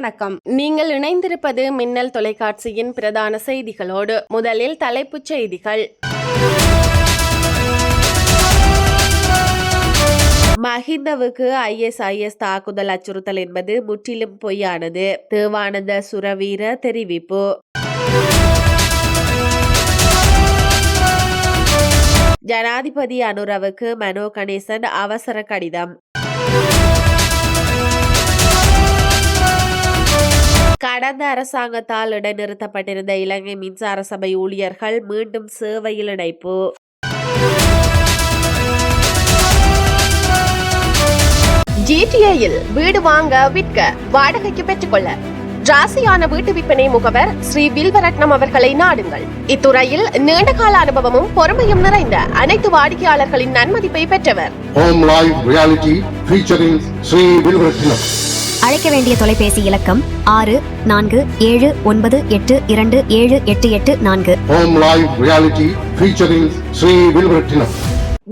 வணக்கம். நீங்கள் இணைந்திருப்பது மின்னல் தொலைக்காட்சியின் பிரதான செய்திகளோடு முதலில் தலைப்புச் செய்திகள். மஹிந்தவுக்கு ஐஎஸ்ஐஎஸ் தாக்குதல் அச்சுறுத்தல் என்பது முற்றிலும் பொய்யானது. தேவானந்த சுரவீர தெரிவிப்பு. ஜனாதிபதி அனுரவுக்கு மனோ கணேசன் அவசர கடிதம். கடந்த அரசாங்கத்தால் இடைநிறுத்தப்பட்டிருந்த இலங்கை மின்சார சபை ஊழியர்கள் மீண்டும் சேவையில் இணைப்பு. ஜிடிஏயில் வீடு வாங்க விற்க வாடகைக்கு பெற்றுக்கொள்ள. ராசியான வீட்டு விற்பனை முகவர் ஸ்ரீ வில்வரட்னம் அவர்களை நாடுங்கள். இத்துறையில் நீண்டகால அனுபவமும் பொறுமையும் நிறைந்த அனைத்து வாடிக்கையாளர்களின் நன்மதிப்பை பெற்றவர். அழைக்க வேண்டிய தொலைபேசி இலக்கம் ஆறு நான்கு ஏழு ஒன்பது எட்டு இரண்டு ஏழு எட்டு எட்டு நான்கு. Reality featuring Sri Vilvaratnam.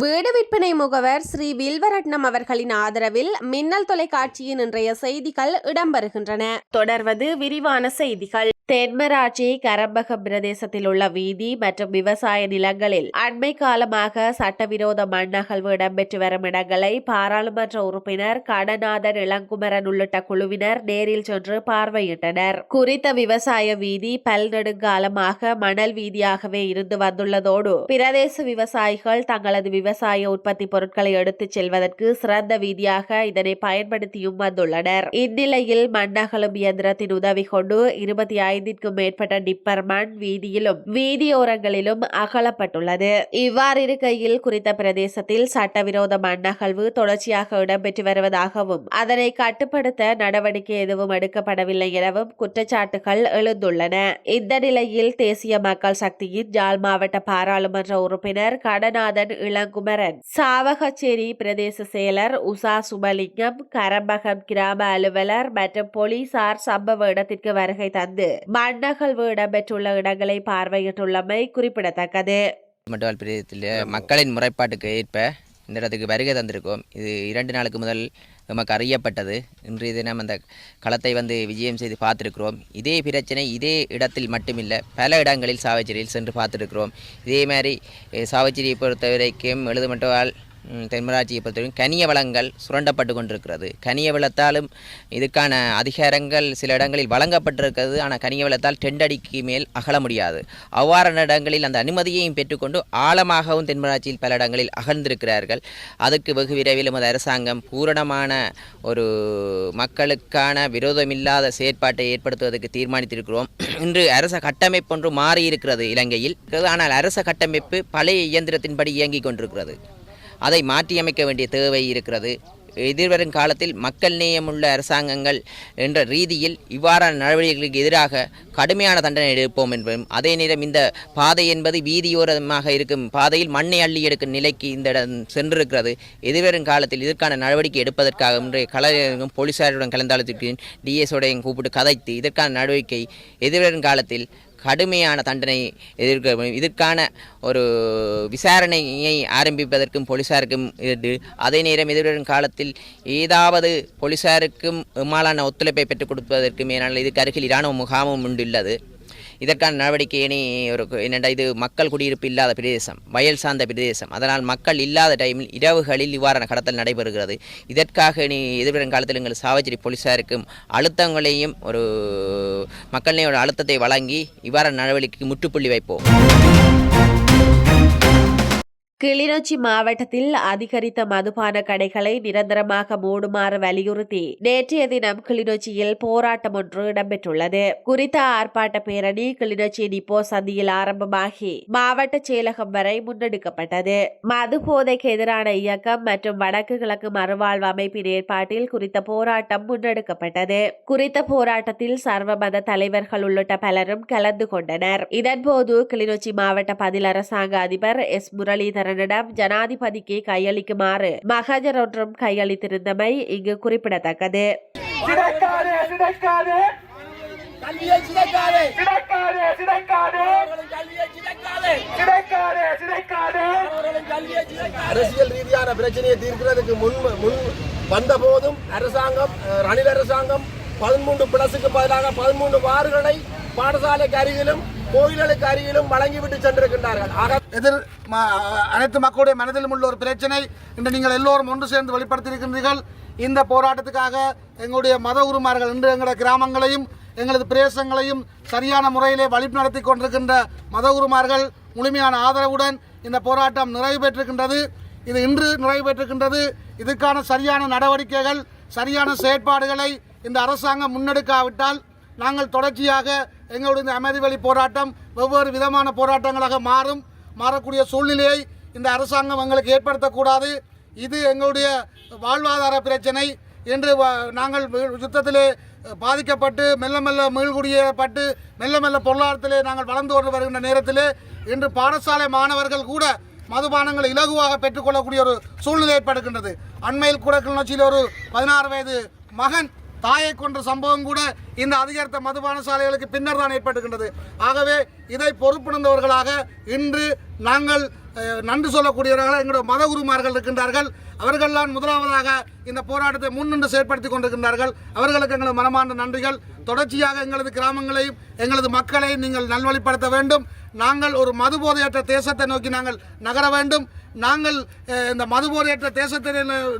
வீடு விற்பனை முகவர் ஸ்ரீ வில்வரட்னம் அவர்களின் ஆதரவில் மின்னல் தொலைக்காட்சியின் இன்றைய செய்திகள் இடம்பெறுகின்றன. தொடர்வது விரிவான செய்திகள். தென்மராட்சி கரம்பக பிரதேசத்தில் உள்ள வீதி மற்றும் விவசாய நிலங்களில் அண்மை காலமாக சட்டவிரோத மண்ணகழ்வு இடம்பெற்று வரும் இடங்களை பாராளுமன்ற உறுப்பினர் கடநாதன் இளங்குமரன் உள்ளிட்ட குழுவினர் நேரில் சென்று பார்வையிட்டனர். குறித்த விவசாய வீதி பல்நெடுங்காலமாக மணல் வீதியாகவே இருந்து வந்துள்ளதோடு பிரதேச விவசாயிகள் தங்களது விவசாய உற்பத்தி பொருட்களை எடுத்துச் செல்வதற்கு சிறந்த வீதியாக இதனை பயன்படுத்தியும் வந்துள்ளனர். இந்நிலையில் மண்ணகலும் இயந்திரத்தின் உதவி கொண்டு இருபத்தி ஐந்திற்கும் மேற்பட்ட டிப்பர் மண் வீதியிலும் வீதியோரங்களிலும் அகலப்பட்டுள்ளது. இவ்வாறு இருக்கையில் குறித்த பிரதேசத்தில் சட்டவிரோத மண்ணகழ்வு தொடர்ச்சியாக இடம்பெற்று வருவதாகவும் அதனை கட்டுப்படுத்த நடவடிக்கை எதுவும் எடுக்கப்படவில்லை எனவும் குற்றச்சாட்டுகள் எழுந்துள்ளன. இந்த நிலையில் தேசிய மக்கள் சக்தியின் ஜாழ் மாவட்ட பாராளுமன்ற உறுப்பினர் கடநாதன் இளங்குமரன் சாவகச்சேரி பிரதேச செயலர் உஷா சுமலிங்கம் கரம்பகம் கிராம அலுவலர் மற்றும் போலீசார் சம்பவ இடத்திற்கு வருகை தந்து மண்ணகழ்வு இடம்பெற்றுள்ள இடங்களை பார்வையிட்டுள்ளமை குறிப்பிடத்தக்கது. மட்டும் பிரதேசத்தில் மக்களின் முறைப்பாட்டுக்கு ஏற்ப இந்த இடத்துக்கு வருகை தந்திருக்கோம். இது இரண்டு நாளுக்கு முதல் நமக்கு அறியப்பட்டது. இன்றைய தினம் அந்த களத்தை வந்து விஜயம் செய்து பார்த்துருக்கிறோம். இதே பிரச்சனை இதே இடத்தில் மட்டுமில்லை பல இடங்களில் சாவச்சேரியில் சென்று பார்த்துருக்கிறோம். இதே மாதிரி சாவச்சேரியை பொறுத்த வரைக்கும் எழுதுமட்டவால் தென்மராட்சியை பொறுத்தவரைக்கும் கனிய வளங்கள் சுரண்டப்பட்டு கொண்டிருக்கிறது. கனிய வளத்தாலும் இதுக்கான அதிகாரங்கள் சில இடங்களில் வழங்கப்பட்டிருக்கிறது. ஆனால் கனிய வளத்தால் டெண்டடிக்கு மேல் அகல முடியாது. அவ்வாறான இடங்களில் அந்த அனுமதியையும் பெற்றுக்கொண்டு ஆழமாகவும் தென்மராட்சியில் பல இடங்களில் அகழ்ந்திருக்கிறார்கள் அதுக்கு வெகு விரைவில் எமது அரசாங்கம் பூரணமான ஒரு மக்களுக்கான விரோதமில்லாத செயற்பாட்டை ஏற்படுத்துவதற்கு தீர்மானித்திருக்கிறோம். இன்று அரச கட்டமைப்பு ஒன்று மாறியிருக்கிறது இலங்கையில். ஆனால் அரச கட்டமைப்பு பழைய இயந்திரத்தின்படி இயங்கிக் கொண்டிருக்கிறது. அதை மாற்றியமைக்க வேண்டிய தேவை இருக்கிறது. எதிர்வரும் காலத்தில் மக்கள் நேயமுள்ள அரசாங்கங்கள் என்ற ரீதியில் இவ்வாறான நடவடிக்கைகளுக்கு எதிராக கடுமையான தண்டனை எடுப்போம் என்பதும் அதே நேரம் இந்த பாதை என்பது வீதியோரமாக இருக்கும் பாதையில் மண்ணை அள்ளி எடுக்கும் நிலைக்கு இந்த இடம் சென்றிருக்கிறது. எதிர்வரும் காலத்தில் இதற்கான நடவடிக்கை எடுப்பதற்காக இன்றைய கலைஞரும் போலீசாருடன் கலந்தாலத்திற்கு டிஎஸோடையும் கூப்பிட்டு கதைத்து இதற்கான நடவடிக்கை எதிர்வரும் காலத்தில் கடுமையான தண்டனை எதிர்க்க இதற்கான ஒரு விசாரணையை ஆரம்பிப்பதற்கும் போலீசாருக்கும் இது அதே நேரம் எதிர்வரும் காலத்தில் ஏதாவது போலீசாருக்கும் இம்மாலான ஒத்துழைப்பை பெற்றுக் கொடுப்பதற்கும் ஏனால் இதுக்கு அருகில் இராணுவ முகாமும் உண்டுள்ளது இதற்கான நடவடிக்கை இனி ஒரு என்னென்ன இது மக்கள் குடியிருப்பு இல்லாத பிரதேசம் வயல் சார்ந்த பிரதேசம். அதனால் மக்கள் இல்லாத டைமில் இரவுகளில் இவ்வாறான கடத்தல் நடைபெறுகிறது. இதற்காக இனி எதிர்வரும் காலத்தில் எங்கள் சாவச்சேரி போலீசாருக்கும் அழுத்தங்களையும் ஒரு மக்களின் அழுத்தத்தை வழங்கி இவ்வாறான நடவடிக்கைக்கு முற்றுப்புள்ளி வைப்போம். கிளிநொச்சி மாவட்டத்தில் அதிகரித்த மதுபான கடைகளை நிரந்தரமாக மூடுமாறு வலியுறுத்தி நேற்றைய தினம் கிளிநொச்சியில் போராட்டம் ஒன்று இடம்பெற்றுள்ளது. குறித்த ஆர்ப்பாட்ட பேரணி கிளிநொச்சி நிப்போ சந்தியில் ஆரம்பமாகி மாவட்ட செயலகம் வரை முன்னெடுக்கப்பட்டது. மது போதைக்கு எதிரான இயக்கம் மற்றும் வடக்கு கிழக்கு மறுவாழ்வு அமைப்பின் ஏற்பாட்டில் குறித்த போராட்டம் முன்னெடுக்கப்பட்டது. குறித்த போராட்டத்தில் சர்வமத தலைவர்கள் உள்ளிட்ட பலரும் கலந்து கொண்டனர். இதன்போது கிளிநொச்சி மாவட்ட பதில் அரசாங்க அதிபர் எஸ். முரளிதரனிடம் ஜனாதிபதிக்கு கையளிக்குமாறு மகஜர் ஒன்றும் கையளித்திருந்தமை இங்கு குறிப்பிடத்தக்கது. அரசியல் ரீதியான பிரச்சனையை தீர்க்கிறதுக்கு முன் முன் வந்த போதும் அரசாங்கம் ரணில் அரசாங்கம் பதிமூன்று பிளஸுக்கு பதிலாக பதிமூன்று வார்டுகளை பாடசாலைக்கு அருகிலும் கோயில்களுக்கு அருகிலும் வழங்கிவிட்டு சென்றிருக்கின்றார்கள். ஆக எதிர் ம- அனைத்து மக்களுடைய மனதிலும் உள்ள ஒரு பிரச்சனை. இன்று நீங்கள் எல்லோரும் ஒன்று சேர்ந்து வெளிப்படுத்தியிருக்கின்றீர்கள். இந்த போராட்டத்துக்காக எங்களுடைய மத உருமார்கள் இன்று எங்களுடைய கிராமங்களையும் எங்களது பிரதேசங்களையும் சரியான முறையிலே வழிநடத்தி கொண்டிருக்கின்ற மத உருமார்கள் முழுமையான ஆதரவுடன் இந்த போராட்டம் நிறைவு பெற்றிருக்கின்றது. இது இன்று நிறைவு பெற்றிருக்கின்றது. இதுக்கான சரியான நடவடிக்கைகள் சரியான செயற்பாடுகளை இந்த அரசாங்கம் முன்னெடுக்காவிட்டால் நாங்கள் தொடர்ச்சியாக எங்களுடைய இந்த அமைதி வழி போராட்டம் வெவ்வேறு விதமான போராட்டங்களாக மாறும் மாறக்கூடிய சூழ்நிலையை இந்த அரசாங்கம் எங்களுக்கு ஏற்படுத்தக்கூடாது. இது எங்களுடைய வாழ்வாதார பிரச்சனை என்று வ- நாங்கள் யுத்தத்திலே பாதிக்கப்பட்டு மெல்ல மெல்ல மீள்குடியப்பட்டு மெல்ல மெல்ல பொருளாதாரத்திலே நாங்கள் வளர்ந்து கொண்டு வருகின்ற நேரத்திலே இன்று பாடசாலை மாணவர்கள் கூட மதுபானங்களை இலகுவாக பெற்றுக்கொள்ளக்கூடிய ஒரு சூழ்நிலை ஏற்படுகின்றது. அண்மையில் கூட கிளிநொச்சியில் ஒரு பதினாறு வயது மகன் தாயை கொன்ற சம்பவம் கூட இந்த அதிகரித்த மதுபான சாலைகளுக்கு பின்னர் தான் ஏற்பட்டுகின்றது. ஆகவே இதை பொறுப்புணர்ந்தவர்களாக இன்று நாங்கள் நன்றி சொல்லக்கூடியவர்களாக எங்களுடைய மத குருமார்கள் இருக்கின்றார்கள். அவர்கள்தான் முதலாவதாக இந்த போராட்டத்தை முன்னின்று செயற்படுத்தி கொண்டிருக்கின்றார்கள். அவர்களுக்கு எங்களது மனமார்ந்த நன்றிகள். தொடர்ச்சியாக எங்களது கிராமங்களையும் எங்களது மக்களையும் நீங்கள் நல்வழிப்படுத்த வேண்டும். நாங்கள் ஒரு மதுபோதையற்ற தேசத்தை நோக்கி நாங்கள் நகர வேண்டும். நாங்கள் இந்த மதுபோதையற்ற தேசத்தை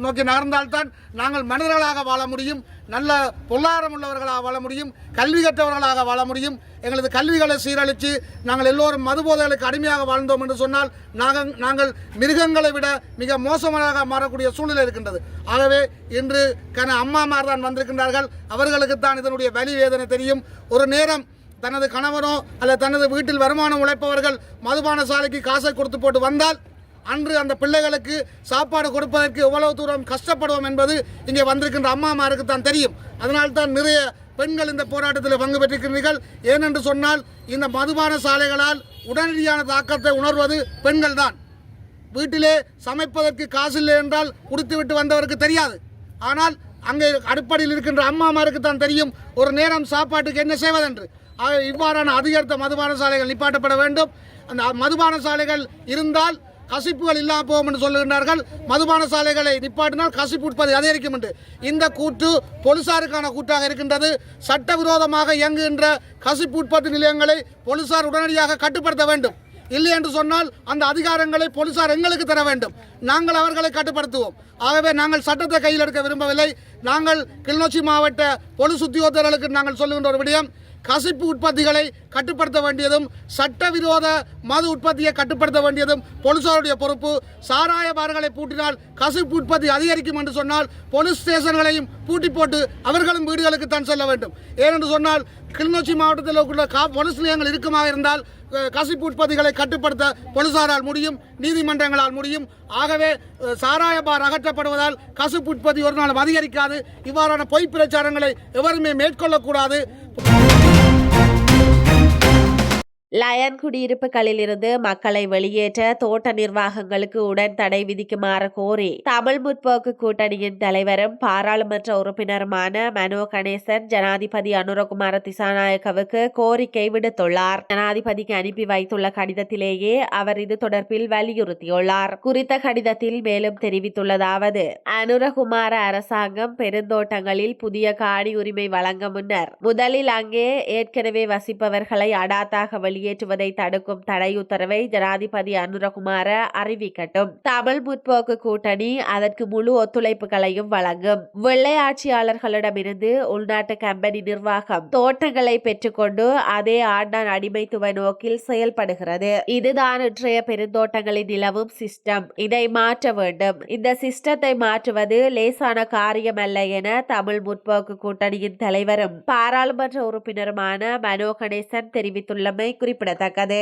நோக்கி நகர்ந்தால்தான் நாங்கள் மனிதர்களாக வாழ முடியும். நல்ல பொருளாதாரம் உள்ளவர்களாக வாழ முடியும். கல்வி கற்றவர்களாக வாழ முடியும். எங்களது கல்விகளை சீரழித்து நாங்கள் எல்லோரும் மதுபோதைகளுக்கு அடிமையாக வாழ்ந்தோம் என்று சொன்னால் நாங்கள் நாங்கள் மிருகங்களை விட மிக மோசமாக மாறக்கூடிய சூழ்நிலை இருக்கின்றது. ஆகவே இன்று கன அம்மாமார் தான் வந்திருக்கின்றார்கள். அவர்களுக்கு தான் இதனுடைய வலி வேதனை தெரியும். ஒரு நேரம் தனது கணவனோ அல்லது தனது வீட்டில் வருமானம் உழைப்பவர்கள் மதுபான சாலைக்கு காசை கொடுத்து போட்டு வந்தால் அன்று அந்த பிள்ளைகளுக்கு சாப்பாடு கொடுப்பதற்கு எவ்வளவு தூரம் கஷ்டப்படுவோம் என்பது இங்கே வந்திருக்கின்ற அம்மாமாருக்கு தான் தெரியும். அதனால் தான் நிறைய பெண்கள் இந்த போராட்டத்தில் பங்கு பெற்றிருக்கிறீர்கள் ஏனென்று சொன்னால் இந்த மதுபான சாலைகளால் உடனடியான தாக்கத்தை உணர்வது பெண்கள் தான். வீட்டிலே சமைப்பதற்கு காசு இல்லை என்றால் குடித்துவிட்டு வந்தவருக்கு தெரியாது. ஆனால் அங்கே அடுப்படையில் இருக்கின்ற அம்மாமாருக்கு தான் தெரியும். ஒரு நேரம் சாப்பாட்டுக்கு என்ன செய்வதென்று. ஆக இவ்வாறான அதிகரித்த மதுபான சாலைகள் நிப்பாட்டப்பட வேண்டும். அந்த மதுபான சாலைகள் இருந்தால் கசிப்புகள் இல்லாமல் போகும் என்று சொல்லுகின்றார்கள். மதுபான சாலைகளை நிப்பாட்டினால் கசிப்பு உற்பத்தி அதிகரிக்கும் என்று. இந்த கூட்டு போலீசாருக்கான கூட்டாக இருக்கின்றது. சட்டவிரோதமாக இயங்குகின்ற கசிப்பு உற்பத்தி நிலையங்களை போலீசார் உடனடியாக கட்டுப்படுத்த வேண்டும். இல்லை என்று சொன்னால் அந்த அதிகாரங்களை போலீசார் எங்களுக்கு தர வேண்டும். நாங்கள் அவர்களை கட்டுப்படுத்துவோம். ஆகவே நாங்கள் சட்டத்தை கையில் எடுக்க விரும்பவில்லை. நாங்கள் கிளிநொச்சி மாவட்ட பொலிஸ் உத்தியோகத்தர்களுக்கு நாங்கள் சொல்லுகின்ற ஒரு விடயம் கசிப்பு உற்பத்திகளை கட்டுப்படுத்த வேண்டியதும் சட்டவிரோத மது உற்பத்தியை கட்டுப்படுத்த வேண்டியதும் போலீசாருடைய பொறுப்பு. சாராய பார்களை பூட்டினால் கசிப்பு உற்பத்தி அதிகரிக்கும் என்று சொன்னால் போலீஸ் ஸ்டேஷன்களையும் பூட்டி போட்டு அவர்களும் வீடுகளுக்கு தான் செல்ல வேண்டும். ஏனென்று சொன்னால் கிளிநொச்சி மாவட்டத்தில் உள்ள கா போலீஸ் நிலையங்கள் இருக்குமாக இருந்தால் கசிப்பு உற்பத்திகளை கட்டுப்படுத்த போலீசாரால் முடியும் நீதிமன்றங்களால் முடியும். ஆகவே சாராய பார் அகற்றப்படுவதால் கசிப்பு உற்பத்தி ஒரு நாளும் அதிகரிக்காது. இவ்வாறான பொய் பிரச்சாரங்களை எவருமே மேற்கொள்ளக்கூடாது. லயன் குடியிருப்புகளில் இருந்து மக்களை வெளியேற்ற தோட்ட நிர்வாகங்களுக்கு உடன் தடை விதிக்குமாறு கோரி தமிழ் முற்போக்கு கூட்டணியின் தலைவரும் பாராளுமன்ற உறுப்பினருமான மனோ கணேசன் ஜனாதிபதி அனுரகுமார திசாநாயக்கவுக்கு கோரிக்கை விடுத்துள்ளார். ஜனாதிபதிக்கு அனுப்பி வைத்துள்ள கடிதத்திலேயே அவர் இது தொடர்பில் வலியுறுத்தியுள்ளார். குறித்த கடிதத்தில் மேலும் தெரிவித்துள்ளதாவது அனுரகுமார அரசாங்கம் பெருந்தோட்டங்களில் புதிய காணி உரிமை வழங்க முன்னர் முதலில் அங்கே ஏற்கனவே வசிப்பவர்களை அடாத்தாக வெளியேற்றுவதை தடுக்கும் தடை உத்தரவை ஜனாதிபதி அனுரகுமார அறிவிக்கட்டும். தமிழ் முற்போக்கு கூட்டணி அதற்கு முழு ஒத்துழைப்புகளையும் வழங்கும். வெள்ளை ஆட்சியாளர்களிடமிருந்து உள்நாட்டு கம்பெனி நிர்வாகம் தோட்டங்களை பெற்றுக்கொண்டு அதே ஆண்டான் அடிமைத்துவ நோக்கில் செயல்படுகிறது. இதுதான் இன்றைய பெருந்தோட்டங்களில் நிலவும் சிஸ்டம். இதை மாற்ற வேண்டும். இந்த சிஸ்டத்தை மாற்றுவது லேசான காரியமல்ல என தமிழ் முற்போக்கு கூட்டணியின் தலைவரும் பாராளுமன்ற உறுப்பினருமான மனோ கணேசன் தெரிவித்துள்ளமை குறிப்பிடத்தக்கது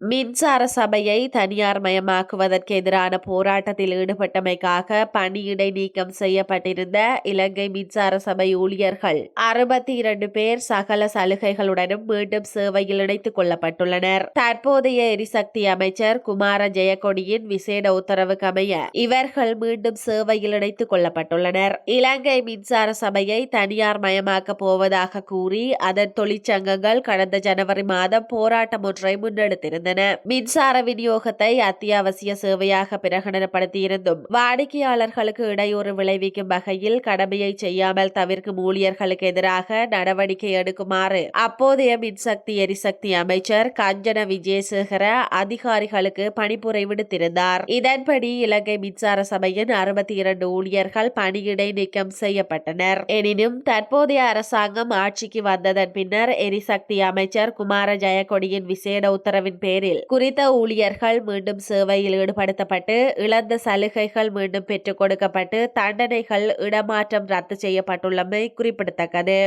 மின்சார சபையை தனியார் மயமாக்குவதற்கு எதிரான போராட்டத்தில் ஈடுபட்டமைக்காக பணியிடை நீக்கம் செய்யப்பட்டிருந்த இலங்கை மின்சார சபை ஊழியர்கள் அறுபத்தி இரண்டு பேர் சகல சலுகைகளுடனும் மீண்டும் சேவையில் இணைத்துக் கொள்ளப்பட்டுள்ளனர். தற்போதைய எரிசக்தி அமைச்சர் குமார ஜெயக்கொடியின் விசேட உத்தரவுக்கு அமைய இவர்கள் மீண்டும் சேவையில் இணைத்துக் கொள்ளப்பட்டுள்ளனர். இலங்கை மின்சார சபையை தனியார் மயமாக்கப் போவதாக கூறி அதன் தொழிற்சங்கங்கள் கடந்த ஜனவரி மாதம் போராட்டம் ஒன்றை முன்னெடுத்திருந்தன. இருந்தன. மின்சார விநியோகத்தை அத்தியாவசிய சேவையாக பிரகடனப்படுத்தியிருந்தும் வாடிக்கையாளர்களுக்கு இடையூறு விளைவிக்கும் வகையில் கடமையை செய்யாமல் தவிர்க்கும் ஊழியர்களுக்கு எதிராக நடவடிக்கை எடுக்குமாறு அப்போதைய மின்சக்தி எரிசக்தி அமைச்சர் கஞ்சன விஜயசேகர அதிகாரிகளுக்கு பணிப்புரை விடுத்திருந்தார். இதன்படி இலங்கை மின்சார சபையின் அறுபத்தி இரண்டு ஊழியர்கள் பணியிடை நீக்கம் செய்யப்பட்டனர். எனினும் தற்போதைய அரசாங்கம் ஆட்சிக்கு வந்ததன் பின்னர் எரிசக்தி அமைச்சர் குமார ஜெயக்கொடியின் விசேட உத்தரவின் பேரில் குறித்த ஊழியர்கள் மீண்டும் சேவையில் ஈடுபடுத்தப்பட்டு இழந்த சலுகைகள் மீண்டும் பெற்றுக் கொடுக்கப்பட்டு தண்டனைகள் இடமாற்றம் ரத்து செய்யப்பட்டுள்ளமை குறிப்பிடத்தக்கது.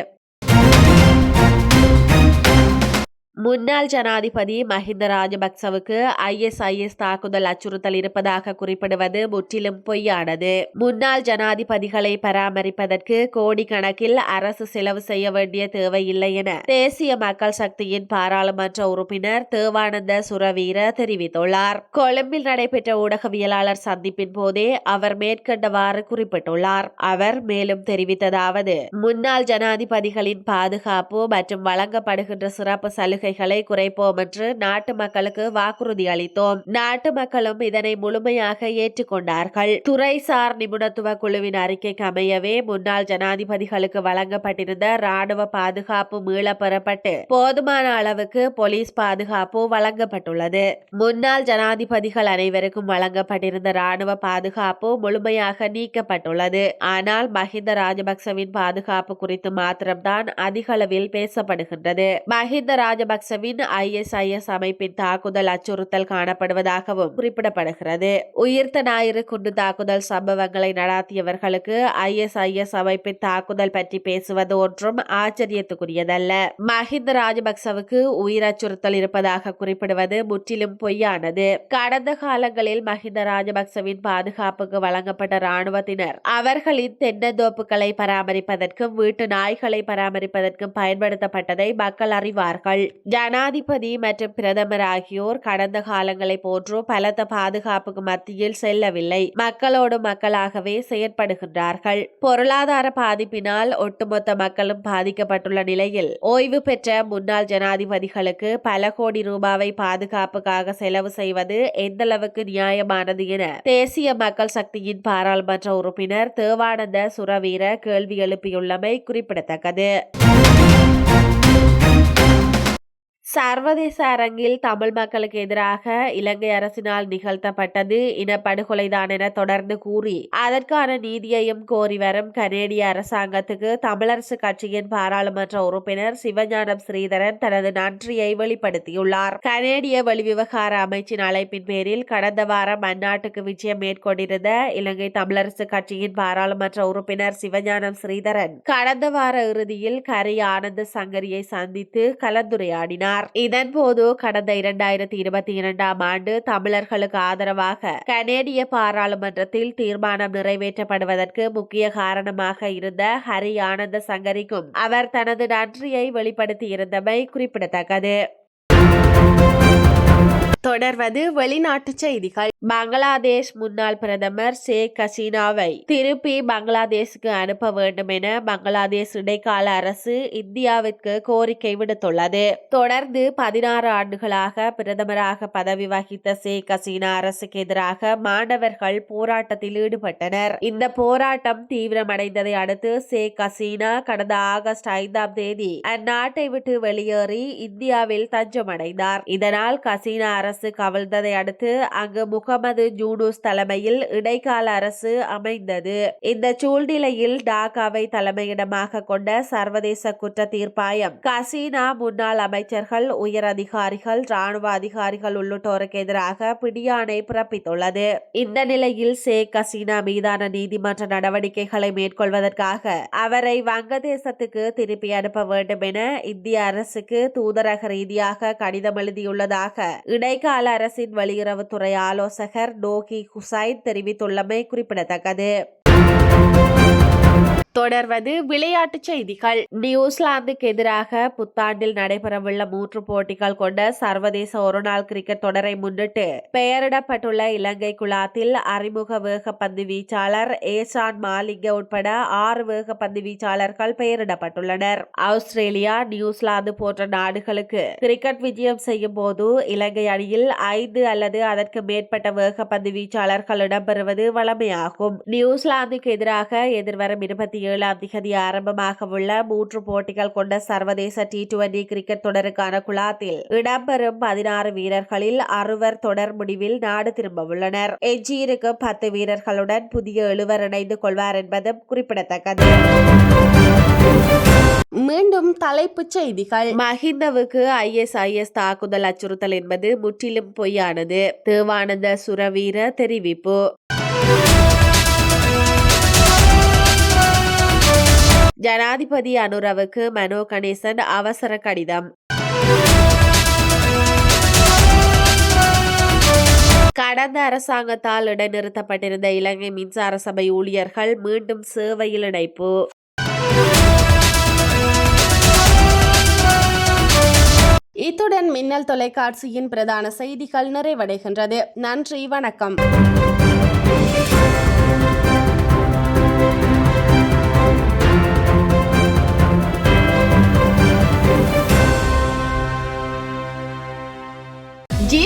முன்னாள் ஜனாதிபதி மஹிந்த ராஜபக்சவுக்கு ஐஎஸ்ஐஎஸ் தாக்குதல் அச்சுறுத்தல் இருப்பதாக குறிப்பிடுவது முற்றிலும் பொய்யானது. முன்னாள் ஜனாதிபதிகளை பராமரிப்பதற்கு கோடிக்கணக்கில் அரசு செலவு செய்ய வேண்டிய தேவையில்லை என தேசிய மக்கள் சக்தியின் பாராளுமன்ற உறுப்பினர் தேவானந்த சுரவீர தெரிவித்துள்ளார். கொழும்பில் நடைபெற்ற ஊடகவியலாளர் சந்திப்பின் போதே அவர் மேற்கண்டவாறு குறிப்பிட்டுள்ளார். அவர் மேலும் தெரிவித்ததாவது முன்னாள் ஜனாதிபதிகளின் பாதுகாப்பு மற்றும் வழங்கப்படுகின்ற சிறப்பு சலுகை சலுகைகளை குறைப்போம் என்று நாட்டு மக்களுக்கு வாக்குறுதி அளித்தோம். நாட்டு மக்களும் இதனை முழுமையாக ஏற்றுக்கொண்டார்கள். துறைசார் நிபுணத்துவ குழுவின் அறிக்கைக்கு அமையவே முன்னாள் ஜனாதிபதிகளுக்கு வழங்கப்பட்டிருந்த ராணுவ பாதுகாப்பு மீள பெறப்பட்டு போதுமான அளவுக்கு போலீஸ் பாதுகாப்பு வழங்கப்பட்டுள்ளது. முன்னாள் ஜனாதிபதிகள் அனைவருக்கும் வழங்கப்பட்டிருந்த ராணுவ பாதுகாப்பு முழுமையாக நீக்கப்பட்டுள்ளது. ஆனால் மஹிந்த ராஜபக்சவின் பாதுகாப்பு குறித்து மாத்திரம்தான் அதிக அளவில் பேசப்படுகின்றது. மஹிந்த ராஜபக்சவின் ஐஎஸ்ஐஎஸ் அமைப்பின் தாக்குதல் அச்சுறுத்தல் காணப்படுவதாகவும் குறிப்பிடப்படுகிறது. உயிர்த்த ஞாயிறு குண்டு தாக்குதல் சம்பவங்களை நடாத்தியவர்களுக்கு ஐஎஸ்ஐஎஸ் அமைப்பின் தாக்குதல் பற்றி பேசுவது ஒன்றும் ஆச்சரியத்துக்குரியதல்ல. மஹிந்த ராஜபக்சவுக்கு உயிர் அச்சுறுத்தல் இருப்பதாக குறிப்பிடுவது முற்றிலும் பொய்யானது. கடந்த காலங்களில் மஹிந்த ராஜபக்சவின் பாதுகாப்புக்கு வழங்கப்பட்ட ராணுவத்தினர் அவர்களின் தென்னந்தோப்புகளை பராமரிப்பதற்கும் வீட்டு நாய்களை பராமரிப்பதற்கும் பயன்படுத்தப்பட்டதை மக்கள் அறிவார்கள். ஜனாதிபதி மற்றும் பிரதமர் ஆகியோர் கடந்த காலங்களை போன்றோ பலத்த பாதுகாப்புக்கு மத்தியில் செல்லவில்லை. மக்களோடு மக்களாகவே செயற்படுகின்றார்கள். பொருளாதார பாதிப்பினால் ஒட்டுமொத்த மக்களும் பாதிக்கப்பட்டுள்ள நிலையில் ஓய்வு பெற்ற முன்னாள் ஜனாதிபதிகளுக்கு பல கோடி ரூபாவை பாதுகாப்புக்காக செலவு செய்வது எந்தளவுக்கு நியாயமானது என தேசிய மக்கள் சக்தியின் பாராளுமன்ற உறுப்பினர் தேவானந்த சுரவீர கேள்வி எழுப்பியுள்ளமை குறிப்பிடத்தக்கது. சர்வதேச அரங்கில் தமிழ் மக்களுக்கு எதிராக இலங்கை அரசினால் நிகழ்த்தப்பட்டது இனப்படுகொலைதான் என தொடர்ந்து கூறி அதற்கான நீதியையும் கோரி வரும் கனேடிய அரசாங்கத்துக்கு தமிழரசு கட்சியின் பாராளுமன்ற உறுப்பினர் சிவஞானம் ஸ்ரீதரன் தனது நன்றியை வெளிப்படுத்தியுள்ளார். கனேடிய வெளிவிவகார அமைச்சின் அழைப்பின் பேரில் கடந்த வாரம் அந்நாட்டுக்கு விஜயம் மேற்கொண்டிருந்த இலங்கை தமிழரசு கட்சியின் பாராளுமன்ற உறுப்பினர் சிவஞானம் ஸ்ரீதரன் கடந்த வார இறுதியில் கரி ஆனந்த சங்கரியை சந்தித்து கலந்துரையாடினார். இதன்போது கடந்த இரண்டாயிரத்தி இருபத்தி இரண்டாம் ஆண்டு தமிழர்களுக்கு ஆதரவாக கனேடிய பாராளுமன்றத்தில் தீர்மானம் நிறைவேற்றப்படுவதற்கு முக்கிய காரணமாக இருந்த ஹரி ஆனந்த சங்கரிக்கும் அவர் தனது நன்றியை வெளிப்படுத்தியிருந்தமை குறிப்பிடத்தக்கது. தொடர்வது வெளிநாட்டு செய்திகள். பங்களாதேஷ் முன்னாள் பிரதமர் ஷேக் ஹசீனாவை திருப்பி பங்களாதேஷுக்கு அனுப்ப வேண்டும் என பங்களாதேஷ் இடைக்கால அரசு இந்தியாவிற்கு கோரிக்கை விடுத்துள்ளது. தொடர்ந்து பதினாறு ஆண்டுகளாக பிரதமராக பதவி வகித்த ஷேக் ஹசீனா அரசுக்கு எதிராக மாணவர்கள் போராட்டத்தில் ஈடுபட்டனர். இந்த போராட்டம் தீவிரமடைந்ததை அடுத்து ஷேக் ஹசீனா கடந்த ஆகஸ்ட் ஐந்தாம் தேதி அந்நாட்டை விட்டு வெளியேறி இந்தியாவில் தஞ்சமடைந்தார். இதனால் கசீனா அரசு அரசு கவிழ்ந்ததை அடுத்து அங்கு முகமது ஜூனூஸ் தலைமையில் இடைக்கால அரசு அமைந்தது. இந்த சூழ்நிலையில் டாக்காவை தலைமையிடமாக கொண்ட சர்வதேச குற்ற தீர்ப்பாயம் கசீனா முன்னாள் அமைச்சர்கள் உயர் அதிகாரிகள் ராணுவ அதிகாரிகள் உள்ளிட்டோருக்கு எதிராக பிடியாணை பிறப்பித்துள்ளது. இந்த நிலையில் ஷேக் ஹசீனா மீதான நீதிமன்ற நடவடிக்கைகளை மேற்கொள்வதற்காக அவரை வங்கதேசத்துக்கு திருப்பி அனுப்ப வேண்டும் என இந்திய அரசுக்கு தூதரக ரீதியாக கடிதம் எழுதியுள்ளதாக இடை இடைக்கால அரசின் வெளியுறவுத்துறை ஆலோசகர் டோகி ஹுசைன் தெரிவித்துள்ளமை குறிப்பிடத்தக்கது. தொடர்வது விளையாட்டுச் செய்திகள். நியூசிலாந்துக்கு எதிராக புத்தாண்டில் நடைபெறவுள்ள மூன்று போட்டிகள் கொண்ட சர்வதேச ஒருநாள் கிரிக்கெட் தொடரை முன்னிட்டு பெயரிடப்பட்டுள்ள இலங்கை குழாத்தில் அறிமுக வேகப்பந்து வீச்சாளர் ஏசான் மாலிங்க உட்பட ஆறு வேகப்பந்து வீச்சாளர்கள் பெயரிடப்பட்டுள்ளனர். ஆஸ்திரேலியா நியூசிலாந்து போன்ற நாடுகளுக்கு கிரிக்கெட் விஜயம் செய்யும் போது இலங்கை அணியில் ஐந்து அல்லது அதற்கு மேற்பட்ட வேகப்பந்து வீச்சாளர்கள் இடம்பெறுவது வழமையாகும். நியூசிலாந்துக்கு எதிராக எதிர்வரும் இருபத்தி ஏழாம் திகதி ஆரம்பமாக உள்ள மூன்று போட்டிகள் கொண்ட சர்வதேச டி டுவெண்டி கிரிக்கெட் தொடருக்கான குழாத்தில் இடம்பெறும் பதினாறு வீரர்களில் அறுவர் தொடர் முடிவில் நாடு திரும்ப உள்ளனர் எஞ்சியிருக்கும் பத்து வீரர்களுடன் புதிய எழுவர் இணைந்து கொள்வார் என்பதும் குறிப்பிடத்தக்கது. மீண்டும் தலைப்புச் செய்திகள். மஹிந்தவுக்கு ஐஎஸ்ஐஎஸ் தாக்குதல் அச்சுறுத்தல் என்பது முற்றிலும் பொய்யானது. தேவானந்த சுரவீர தெரிவிப்பு. ஜனாதிபதி அனுரவுக்கு மனோ கணேசன் அவசர கடிதம். கடந்த அரசாங்கத்தால் இடைநிறுத்தப்பட்டிருந்த இலங்கை மின்சார சபை ஊழியர்கள் மீண்டும் சேவையில் இணைப்பு. இத்துடன் மின்னல் தொலைக்காட்சியின் பிரதான செய்திகள் நிறைவடைகின்றது. நன்றி வணக்கம்.